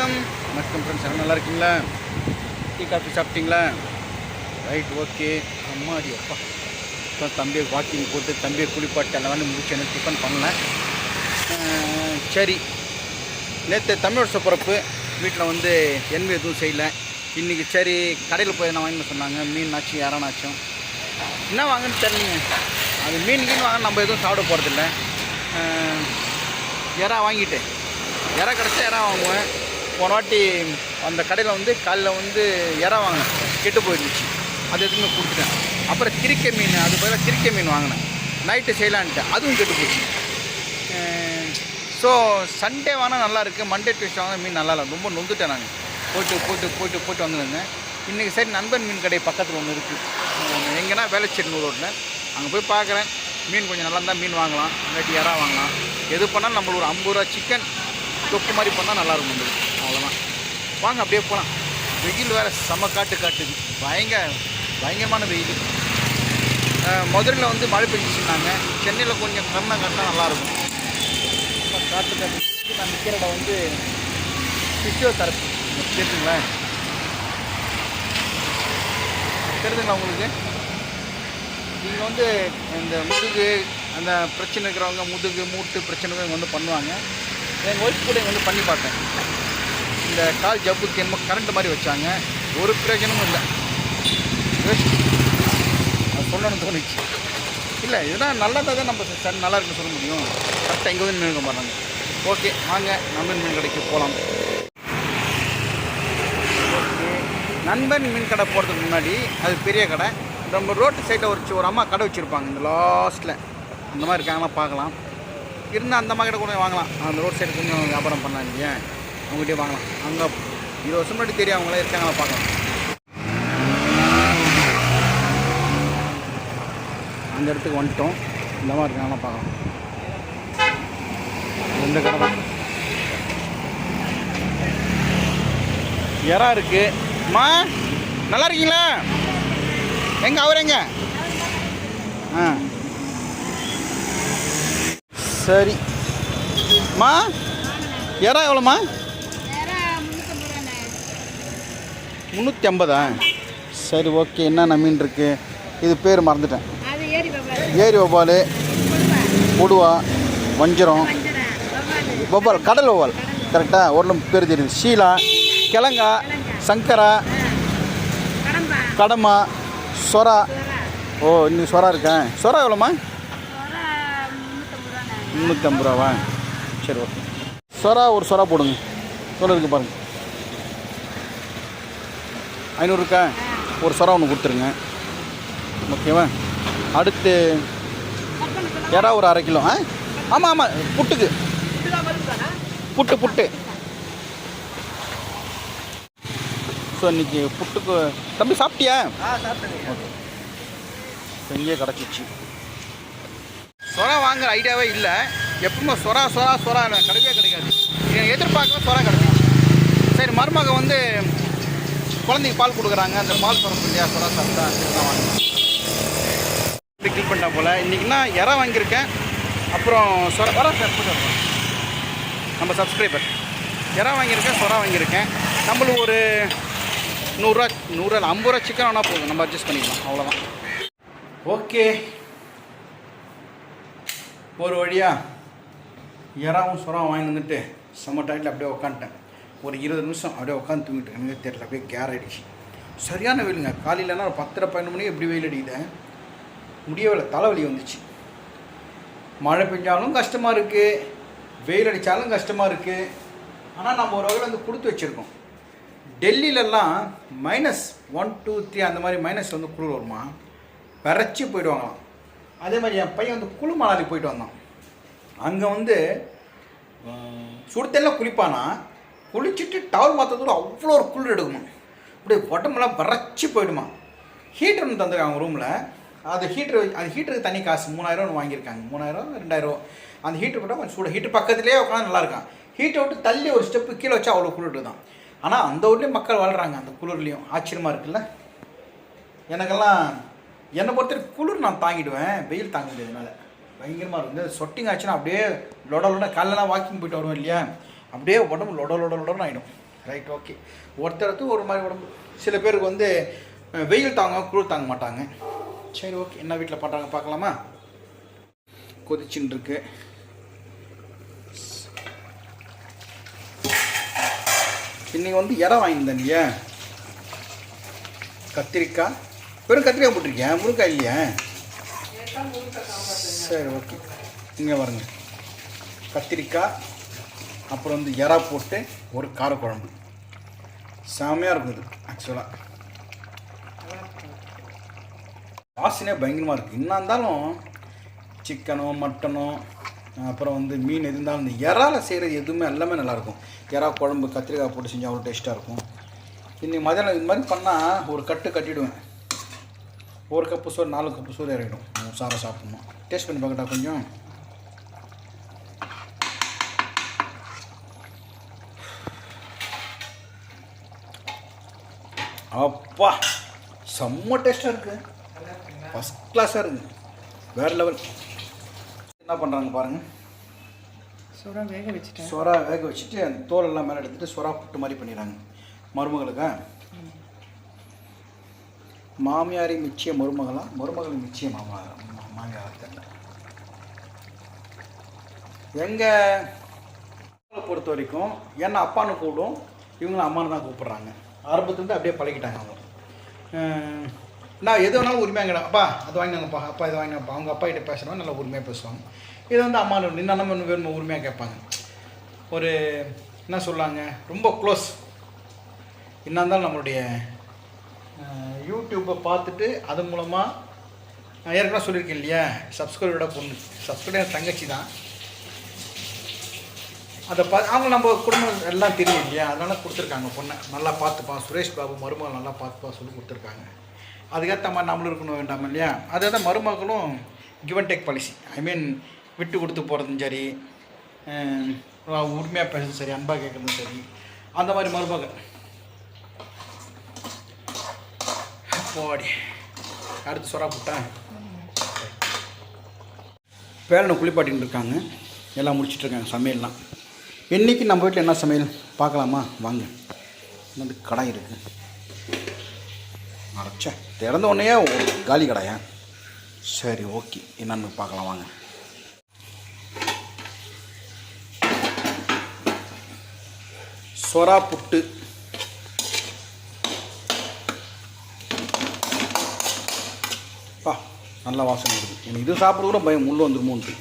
வணக்கம். வணக்கம் ஃப்ரெண்ட்ஸ் எல்லாம் நல்லா இருக்கீங்களா? டீ காஃபி சாப்பிட்டீங்களா? ரைட் ஓகே அம்மாடி அப்பா. இப்போ தம்பியை வாக்கிங் போட்டு தம்பியை குளிப்பாட்டு எல்லாம் வந்து முடிச்சு எனக்கு டிஃபன் பண்ணல. சரி. நேற்று தமிழ் வருஷ பிறப்பு வீட்டில் வந்து என்வி எதுவும் செய்யல. இன்றைக்கி சரி கடையில் போய் என்ன வாங்கின்னு சொன்னாங்க. மீனாச்சும் யாரானாச்சும் என்ன வாங்கன்னு தெரியலைங்க. அது மீன் கீன் வாங்க நம்ம எதுவும் சாப்பிட போகிறதில்ல இறா வாங்கிட்டேன். இறா கிடச்சா இறா வாங்குவேன். போன வாட்டி அந்த கடையில் வந்து காலைல வந்து இறா வாங்கினேன். கெட்டு போயிருந்துச்சு. அது எதுவுமே கொடுத்துட்டேன். அப்புறம் கிரிக்கை மீன் அது பதிலாக கிரிக்கை மீன் வாங்கினேன். நைட்டு செய்யலான்ட்டு. அதுவும் கெட்டு போச்சு. ஸோ சண்டே வாங்கினா நல்லா இருக்குது மண்டே டியூஸ்டே வாங்கினா மீன் நல்லா இல்லை. ரொம்ப நொந்துட்டேன் நான். போட்டு போட்டு போட்டு போட்டு வந்துருந்தேன். இன்றைக்கி சரி நண்பன் மீன் கடை பக்கத்தில் ஒன்று இருக்குது எங்கன்னா வேலைச்சேரி ரோட்டில் அங்கே போய் பார்க்குறேன். மீன் கொஞ்சம் நல்லா இருந்தால் மீன் வாங்கலாம். இல்லாட்டி இறா வாங்கலாம். எது பண்ணாலும் நம்மளுக்கு ஒரு ஐம்பது ரூபா சிக்கன் தொப்பு மாதிரி பண்ணால் நல்லாயிருக்கும் நம்மளுக்கு வாங்க அப்படியே போகலாம் வெயில் வேறு செம காட்டு காட்டுது. பயங்கர பயங்கரமான வெயில். மதுரையில் வந்து மழை பெஞ்சிச்சுனாங்க சென்னையில் கொஞ்சம் கம்மா காட்டினா நல்லாயிருக்கும். காட்டு காட்டு நான் நிற்கிற இடம் வந்து ஃபிசியோதெரப்பி தெரியுதுங்களா தெரியுதுங்களா உங்களுக்கு? இங்கே வந்து இந்த முதுகு அந்த பிரச்சனை இருக்கிறவங்க முதுகு மூட்டு பிரச்சனைகள் இங்கே வந்து பண்ணுவாங்க. எங்கள் ஒய்ஃப் கூட இங்கே வந்து பண்ணி பார்த்தேன். இந்த கால் ஜப்புக்கு என்னமோ கரண்ட் மாதிரி வச்சாங்க. ஒரு பிரயோஜனமும் இல்லை. அது சொல்லணும்னு தோணுச்சு. இல்லை இதெல்லாம் நல்லா தான் நம்ம சார் நல்லா இருக்குன்னு சொல்ல முடியும். கரெக்டாக இங்கே வந்து நின்றுக்க மாட்டாங்க ஓகே வாங்க நண்பன் மீன் கடைக்கு போகலாம் ஓகே நண்பன் மீன் கடை போகிறதுக்கு முன்னாடி அது பெரிய கடை. நம்ம ரோட்டு சைடில் ஒரு ஒரு அம்மா கடை வச்சுருப்பாங்க இந்த லாஸ்ட்டில் அந்த மாதிரி இருக்காங்கன்னா பார்க்கலாம். இருந்தால் அந்த அம்மா கடை கூட வாங்கலாம். அந்த ரோட் சைடு கொஞ்சம் வியாபாரம் பண்ணலாம் இல்லையா அவங்ககிட்டயே வாங்கலாம். அங்கே இருபது வருஷம் முன்னாடி தெரியும் அவங்களே இருக்காங்களா பார்க்கலாம். அந்த இடத்துக்கு வந்துட்டோம். இந்த மாதிரி இருக்காங்களா பார்க்கலாம். எந்த கடை தான் இறா இருக்கு. அம்மா நல்லா இருக்கீங்களா? எங்க அவர் எங்க? ஆ. சரி. அம்மா இறா எவ்வளோம்மா? முந்நூற்றி ஐம்பதா? சரி ஓகே. என்னென்ன மீன் இருக்கு? இது பேர் மறந்துட்டேன். ஏரி வவ்வால். கொடுவா வஞ்சரம் வவ்வாலு கடல் வவ்வால். கரெக்டாக ஒரு பேர் தெரியுது. ஷீலா கிழங்கா சங்கரா கடமா சொரா. ஓ இன்னைக்கு சொரா இருக்கேன் சொரா எவ்வளோம்மா? சுரா முந்நூற்றம்பது ரூபாவா சரி ஓகே. சொரா ஒரு சொரா போடுங்க. எவ்வளோ இருக்குது பாருங்க. ஐநூறு இருக்கா ஒரு சொரா ஒன்று கொடுத்துருங்க. ஓகேவா? அடுத்து எறா ஒரு அரை கிலோ ஆ? ஆமாம் ஆமாம் புட்டுக்கு. புட்டு புட்டு. ஸோ இன்னைக்கு புட்டுக்கு தம்பி சாப்பிட்டியா? ஓகே. ஸோ இங்கேயே கிடச்சிச்சு சொரா வாங்குற ஐடியாவே இல்லை. எப்பவுமே சொரா சொரா சொரா கிடைக்கவே கிடைக்காது. எதிர்பார்க்கவே சொரா கிடச்சிச்சு சரி மருமக வந்து குழந்தைக்கு பால் கொடுக்குறாங்க. அந்த பால் சுரப்பு இல்லையா? சுரா சாப்பிட்டா சரிதான் வாங்க. இப்படி கிளிக் பண்ணிட்டா போல். இன்றைக்கினா இறம் வாங்கியிருக்கேன். அப்புறம் சொர வர சார் போட்டு நம்ம சப்ஸ்கிரைபர் இறா வாங்கியிருக்கேன் சொரா வாங்கியிருக்கேன். நம்மளுக்கு ஒரு நூறுரூவா நூறுரூவா ஐம்பது ரூபா சிக்கன் வேணால் போதும். நம்ம அட்ஜஸ்ட் பண்ணிக்கலாம். அவ்வளோதான் ஓகே. ஒரு வழியாக இறாவும் சுறாவும் வாங்கி வந்துட்டு செம்ம டைட்டில் அப்படியே உக்காந்துட்டேன் ஒரு இருபது நிமிஷம் அப்படியே உட்காந்து தூங்கிட்டு எனக்கு தெரியல அப்படியே கேர் ஆகிடுச்சு சரியான வெயிலுங்க. காலையிலனா ஒரு பத்தரை பன்னெண்டு மணிக்கு எப்படி வெயில் அடிக்குதேன் முடியவில்லை. தலைவலி வந்துச்சு. மழை பெஞ்சாலும் கஷ்டமாக இருக்குது வெயில் அடித்தாலும் கஷ்டமாக இருக்குது ஆனால் நம்ம ஒரு வகையில் வந்து கொடுத்து வச்சுருக்கோம். டெல்லியிலலாம் மைனஸ் ஒன் டூ த்ரீ அந்த மாதிரி மைனஸ் வந்து குளிர் வருமா? விரைச்சி போயிடுவாங்களாம். அதே மாதிரி என் பையன் வந்து குழு மணாலி போயிட்டு வந்தான். அங்கே வந்து சுடுத்தெல்லாம் குளிப்பானா? குளிச்சுட்டு டவல் மாற்றதோட அவ்வளோ ஒரு குளிர் எடுக்குமா? அப்படியே உடம்புலாம் விரைச்சி போயிடுமா? ஹீட்டர் ஒன்று தந்துருக்காங்க ரூமில் அது ஹீட்டர் அந்த ஹீட்டருக்கு தனி காசு. மூணாயிரம் ஒன்று வாங்கியிருக்காங்க. மூணாயிரம் ரெண்டாயிரம். அந்த ஹீட்டர் போட்டால் கொஞ்சம் சூட. ஹீட்டர் பக்கத்துலேயே உட்காந்து நல்லா இருக்கான். ஹீட்டை விட்டு தள்ளி ஒரு ஸ்டெப்பு கீழே வச்சா அவ்வளோ குளிர் தான் ஆனால் அந்த ஊர்லேயும் மக்கள் வாழ்கிறாங்க அந்த குளிர்லேயும். ஆச்சரியமாக இருக்குல்ல? எனக்கெல்லாம் என்னை பொறுத்தவரைக்கும் குளிர் நான் தாங்கிடுவேன். வெயில் தாங்க முடியாதனால பயங்கரமாக இருக்கும். சொட்டிங் ஆச்சுன்னா அப்படியே லொட லொட காலைலாம் வாக்கிங் போயிட்டு வருவோம் இல்லையா? அப்படியே உடம்பு லொட லொட லொடன்னு ஆகிடும் ரைட் ஓகே ஒருத்தரத்து ஒரு மாதிரி உடம்பு. சில பேருக்கு வந்து வெயில் தாங்க குளிர் தாங்க மாட்டாங்க. சரி ஓகே என்ன வீட்டில் பண்ணுறாங்க பார்க்கலாமா? கொதிச்சுன்னு இருக்கு இன்னைக்கு வந்து இறை வாங்கியிருந்தேன் இல்லையா கத்திரிக்காய். வெறும் கத்திரிக்காய் போட்டிருக்கேன் முருங்காய் இல்லையா? சரி ஓகே இங்கே பாருங்க. கத்திரிக்காய். அப்புறம் வந்து எறா போட்டு ஒரு காரக்குழம்பு செமையாக இருக்கும் இது ஆக்சுவலாக வாசனையே பயங்கரமாக இருக்குது என்ன இருந்தாலும் சிக்கனோ மட்டனோ அப்புறம் வந்து மீன் எது இருந்தாலும் இந்த இறால செய்கிறது எதுவுமே எல்லாமே நல்லாயிருக்கும் இறா குழம்பு கத்திரிக்காய் போட்டு செஞ்சால் அவ்வளோ டேஸ்ட்டாக இருக்கும். இன்னைக்கு மதியானம் இது மாதிரி பண்ணால் ஒரு கட்டு கட்டிடுவேன். ஒரு கப்பு சோறு நாலு கப்பு சோறு இறங்கிடும். சாரை சாப்பிட்ணும். டேஸ்ட் பண்ணி பார்க்கட்டா கொஞ்சம் அப்பா செம்ம டேஸ்ட்டாக இருக்குது ஃபஸ்ட் கிளாஸாக இருக்குது வேறு லெவல் என்ன பண்ணுறாங்க பாருங்கள் சுறா வேக வச்சுட்டேன். சொரா வேக வச்சுட்டு அந்த தோல் எல்லாம் மேலே எடுத்துட்டு சொரா புட்டு மாதிரி பண்ணிடுறாங்க. மருமகளுக்கா? மாமியாரை மிச்சிய மருமகளா? மருமகள் மிச்சிய மாமா மாமியாரா தெரியல. எங்கள் பொறுத்த வரைக்கும் என்ன அப்பான்னு கூப்பிடும் இவங்களும் அம்மானு தான் கூப்பிட்றாங்க. ஆரம்பத்துலேருந்து அப்படியே பழகிட்டாங்க அவங்க. நான் எது வேணாலும் உரிமையாக கேட்டேன். அப்பா அது வாங்கினாங்கப்பா அப்பா இது வாங்கினாப்பா அவங்க அப்பா கிட்ட பேசுகிறவங்க நல்லா உரிமையாக பேசுவாங்க. இது வந்து அம்மா நின்ன நம்ம வேணும் உரிமையாக கேட்பாங்க. ஒரு என்ன சொல்லாங்க ரொம்ப க்ளோஸ் என்ன இருந்தாலும் நம்மளுடைய யூடியூப்பை பார்த்துட்டு அது மூலமாக நான் ஏற்கனவே சொல்லியிருக்கேன் இல்லையா? சப்ஸ்கிரைபரோட பொண்ணு சப்ஸ்கிரைபர் தங்கச்சி தான் அதை பார்த்து அவங்க நம்ம குடும்பம் எல்லாம் தெரியும் இல்லையா? அதனால கொடுத்துருக்காங்க பொண்ணை. நல்லா பார்த்துப்பான் சுரேஷ் பாபு மருமகள் நல்லா பார்த்துப்பா சொல்லி கொடுத்துருக்காங்க. அதுக்கேற்ற மாதிரி நம்மளும் இருக்கணும் வேண்டாம் இல்லையா? அதே தான் மருமகளும் give and take policy I mean விட்டு கொடுத்து போகிறதும் சரி உரிமையாக பேசுறதும் சரி அன்பாக கேட்குறதும் சரி அந்த மாதிரி மருமகள். போடி. அடுத்து சொரா போட்டேன் பேரனை குளிப்பாட்டின்னு இருக்காங்க. எல்லாம் முடிச்சிட்டு இருக்காங்க சமையல்லாம். இன்றைக்கி நம்ம வீட்டில் என்ன சமையல்? பார்க்கலாமா? வாங்க. வந்து கடாய் இருக்குது அரைச்சா திறந்த உடனே காலி கடாயா? சரி ஓகே. என்னன்னு பார்க்கலாம் வாங்க. சொரா புட்டு. பா நல்ல வாசனை இருக்குது. எனக்கு இது சாப்பிட கூட பயம். உள்ளே வந்துருமோன்ட்டு.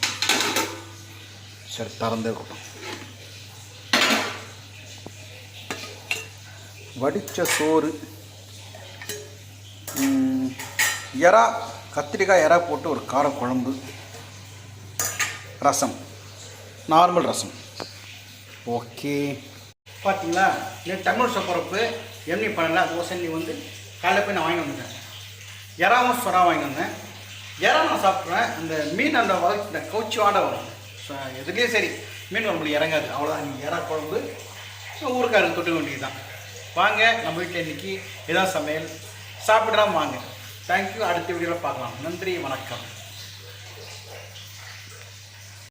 சரி திறந்தே இருக்கட்டும். வடித்த சோறு. எறா கத்திரிக்காய் எறா போட்டு ஒரு காரக்குழம்பு ரசம். நார்மல் ரசம். ஓகே. பார்த்தீங்களா நேற்று தமிழ் சப்பரப்பு எம்னி பண்ணல தோசை நீ வந்து காலையில் போய் நான் வாங்கி வந்துட்டேன். எறாவும் சொரா வாங்கி வந்தேன். எறா நான் சாப்பிட்றேன் அந்த மீன் அந்த வளர்ச்சி இந்த கவுச்சி வாட வரும் எதுலேயும் சரி. மீன் நம்மளுக்கு இறங்காது. அவ்வளோதான் நீ எறா குழம்பு ஊருக்காரங்க தொட்டு வேண்டியது தான் வாங்க நம்ம வீட்டில் இன்றைக்கி இதான் சமையல். சாப்பிட்றாம வாங்க. தேங்க்யூ அடுத்த வீடியோவில் பார்க்கலாம். நன்றி வணக்கம்.